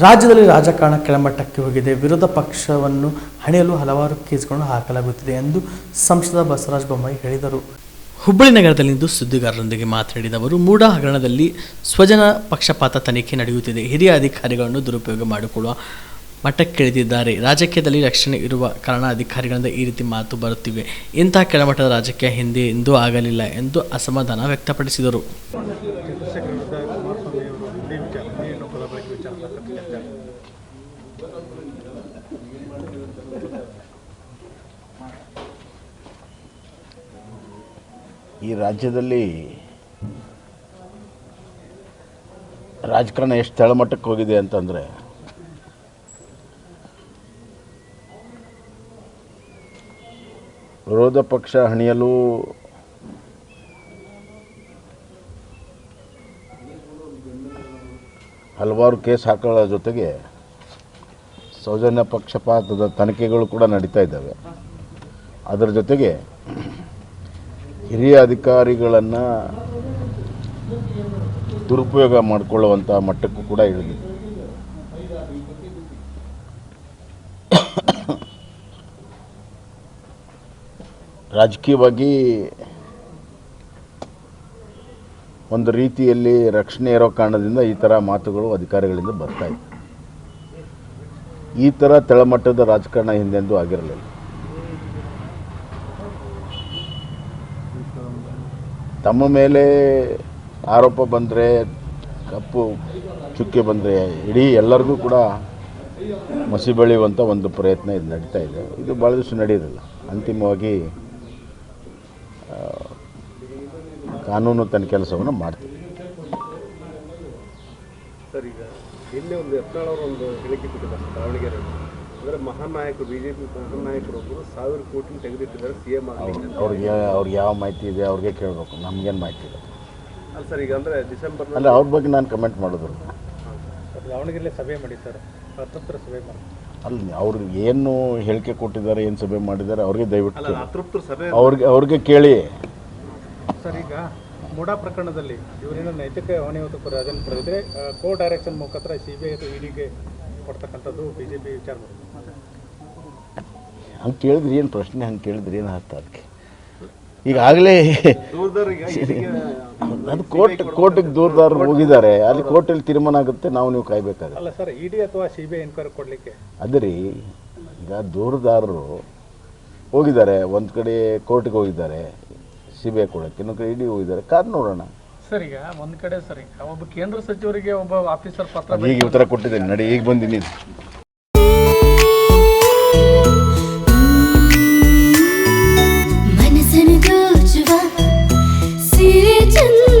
ರಾಜ್ಯದಲ್ಲಿ ರಾಜಕಾರಣ ಕೆಳಮಟ್ಟಕ್ಕೆ ಹೋಗಿದೆ. ವಿರೋಧ ಪಕ್ಷವನ್ನು ಹಣೆಯಲು ಹಲವಾರು ಕೇಸ್ಗಳನ್ನು ಹಾಕಲಾಗುತ್ತಿದೆ ಎಂದು ಸಂಸದ ಬಸವರಾಜ ಬೊಮ್ಮಾಯಿ ಹೇಳಿದರು. ಹುಬ್ಬಳ್ಳಿ ನಗರದಲ್ಲಿಂದು ಸುದ್ದಿಗಾರರೊಂದಿಗೆ ಮಾತನಾಡಿದ ಅವರು, ಮೂಡ ಹಗರಣದಲ್ಲಿ ಸ್ವಜನ ಪಕ್ಷಪಾತ ತನಿಖೆ ನಡೆಯುತ್ತಿದೆ. ಹಿರಿಯ ಅಧಿಕಾರಿಗಳನ್ನು ದುರುಪಯೋಗ ಮಾಡಿಕೊಳ್ಳುವ ಮಟ್ಟಕ್ಕಿಳಿದಿದ್ದಾರೆ. ರಾಜಕೀಯದಲ್ಲಿ ರಕ್ಷಣೆ ಇರುವ ಕಾರಣ ಅಧಿಕಾರಿಗಳಿಂದ ಈ ರೀತಿ ಮಾತು ಬರುತ್ತಿವೆ. ಇಂತಹ ಕೆಳಮಟ್ಟದ ರಾಜಕೀಯ ಹಿಂದೆ ಎಂದೂ ಆಗಲಿಲ್ಲ ಎಂದು ಅಸಮಾಧಾನ ವ್ಯಕ್ತಪಡಿಸಿದರು ಚಂದ್ರಶೇಖರ್ ವಿರುದ್ಧ ಕುಮಾರಸ್ವಾಮಿ ಅವರು ಇದೇ ವಿಚಾರ ಏನು ಪದ ಬಳಕೆ ವಿಚಾರ ಮಾತಾಡ್ತಿದ್ದಾರೆ. ಈ ರಾಜ್ಯದಲ್ಲಿ ರಾಜಕಾರಣ ಎಷ್ಟು ತಳಮಟ್ಟಕ್ಕೆ ಹೋಗಿದೆ ಅಂತಂದರೆ ವಿರೋಧ ಪಕ್ಷ ಹಣಿಯಲು ಹಲವಾರು ಕೇಸ್ ಹಾಕೋಳ ಜೊತೆಗೆ ಸೌಜನ್ಯ ಪಕ್ಷಪಾತದ ತನಿಖೆಗಳು ಕೂಡ ನಡೀತಾ ಇದ್ದಾವೆ. ಅದರ ಜೊತೆಗೆ ಹಿರಿಯ ಅಧಿಕಾರಿಗಳನ್ನು ದುರುಪಯೋಗ ಮಾಡಿಕೊಳ್ಳುವಂಥ ಮಟ್ಟಕ್ಕೂ ಕೂಡ ಇಳಿದಿದೆ. ರಾಜಕೀಯವಾಗಿ ಒಂದು ರೀತಿಯಲ್ಲಿ ರಕ್ಷಣೆ ಇರೋ ಕಾರಣದಿಂದ ಈ ಥರ ಮಾತುಗಳು ಅಧಿಕಾರಿಗಳಿಂದ ಬರ್ತಾ ಇದೆ ಈ ಥರ ತಳಮಟ್ಟದ ರಾಜಕಾರಣ ಹಿಂದೆಂದೂ ಆಗಿರಲಿಲ್ಲ. ತಮ್ಮ ಮೇಲೆ ಆರೋಪ ಬಂದರೆ, ಕಪ್ಪು ಚುಕ್ಕೆ ಬಂದರೆ ಇಡೀ ಎಲ್ಲರಿಗೂ ಕೂಡ ಮಸಿ ಬೆಳೆಯುವಂಥ ಒಂದು ಪ್ರಯತ್ನ ಇದು ನಡೀತಾ ಇದೆ. ಇದು ಭಾಳ ದಿವಸ ನಡೆಯೋದಿಲ್ಲ ಅಂತಿಮವಾಗಿ ಕಾನೂನು ತನ್ನ ಕೆಲಸವನ್ನು ಮಾಡ್ತೀವಿ. ಸರ್ ಈಗ ನಿನ್ನೆ ಒಂದು ಯತ್ನಾಳ್ ಅವರು ಒಂದು ಹೇಳಿಕೆ ಕೊಟ್ಟಿದ್ದಾರೆ ದಾವಣಗೆರೆ ಅಂದರೆ ಮಹಾನ್ ನಾಯಕರು ಬಿಜೆಪಿ ಮಹಾನ್ ನಾಯಕರೊಬ್ಬರು ಸಾವಿರ ಕೋಟಿ ತೆಗೆದಿಟ್ಟಿದ್ದಾರೆ ಸಿ ಎಂ. ಅವ್ರಿಗೆ ಅವ್ರಿಗೆ ಯಾವ ಮಾಹಿತಿ ಇದೆ ಅವ್ರಿಗೆ ಕೇಳಬೇಕು. ನಮಗೇನು ಮಾಹಿತಿ ಇದೆ ಅಲ್ಲ ಸರ್ ಈಗ ಅಂದರೆ ಡಿಸೆಂಬರ್ ಅಂದರೆ ಅವ್ರ ಬಗ್ಗೆ ನಾನು ಕಮೆಂಟ್ ಮಾಡಿದ್ರು ದಾವಣಗೆರೆ ಸಭೆ ಮಾಡಿ ಸರ್ ಅತೃಪ್ತರ ಸಭೆ ಮಾಡಿ ಅಲ್ಲಿ ಅವ್ರಿಗೆ ಏನು ಹೇಳಿಕೆ ಕೊಟ್ಟಿದ್ದಾರೆ ಏನು ಸಭೆ ಮಾಡಿದ್ದಾರೆ ಅವ್ರಿಗೆ ದಯವಿಟ್ಟು ಅಲ್ಲ ಅವ್ರಿಗೆ ಅವ್ರಿಗೆ ಕೇಳಿ. ಸರ್ ಈಗ ಮುಡಾ ಪ್ರಕರಣದಲ್ಲಿ ಇವರೇನು ನೈತಿಕ ಹೊಣೆಯುತಕ್ಕರು ಅದನ್ನು ಪಡೆದಿದ್ರೆ ಕೋರ್ಟ್ ಡೈರೆಕ್ಷನ್ ಮುಖಾಂತರ ಸಿ ಬಿ ಐ ಅಥವಾ ಇಡಿಗೆ ಕೊಡ್ತಕ್ಕಂಥದ್ದು ಬಿ ಜೆ ಪಿ ವಿಚಾರ ಹಂಗೆ ಕೇಳಿದ್ರಿ ಏನು ಪ್ರಶ್ನೆ ಹಂಗೆ ಕೇಳಿದ್ರಿ ಏನು ಅರ್ಥ ಅದಕ್ಕೆ? ಈಗಾಗಲೇ ಅದು ಕೋರ್ಟ್ ಕೋರ್ಟಿಗೆ ದೂರದಾರರು ಹೋಗಿದ್ದಾರೆ. ಅಲ್ಲಿ ಕೋರ್ಟಲ್ಲಿ ತೀರ್ಮಾನ ಆಗುತ್ತೆ ನಾವು ನೀವು ಕಾಯ್ಬೇಕಾಗ ಅಲ್ಲ ಸರ್ ಇಡಿ ಅಥವಾ ಸಿ ಬಿ ಐ ಎನ್ಕ್ವೈರಿ ಕೊಡಲಿಕ್ಕೆ? ಅದೇ ಈಗ ದೂರದಾರರು ಹೋಗಿದ್ದಾರೆ ಒಂದು ಕಡೆ ಕೋರ್ಟ್ಗೆ ಹೋಗಿದ್ದಾರೆ. ಸಿ ಬಿ ಐ ಕೊಡೋಕ್ಕೆ. ಇನ್ನೊಂದು ಕಡೆ ಇಡಿ ಹೋಗಿದ್ದಾರೆ ಕಾದ್ ನೋಡೋಣ. ಸರ್ ಈಗ ಒಂದ್ ಕಡೆ ಸರ್ ಈಗ ಒಬ್ಬ ಕೇಂದ್ರ ಸಚಿವರಿಗೆ ಒಬ್ಬ ಆಫೀಸರ್ ಪತ್ರ ಈಗ ಉತ್ತರ ಕೊಟ್ಟಿದ್ದೀನಿ. ನಡಿ ಈಗ ಬಂದಿನಿ. ಮನಸ್ಸನ್ನು ದೋಚುವ ಸಿರಿ ಚಂದವು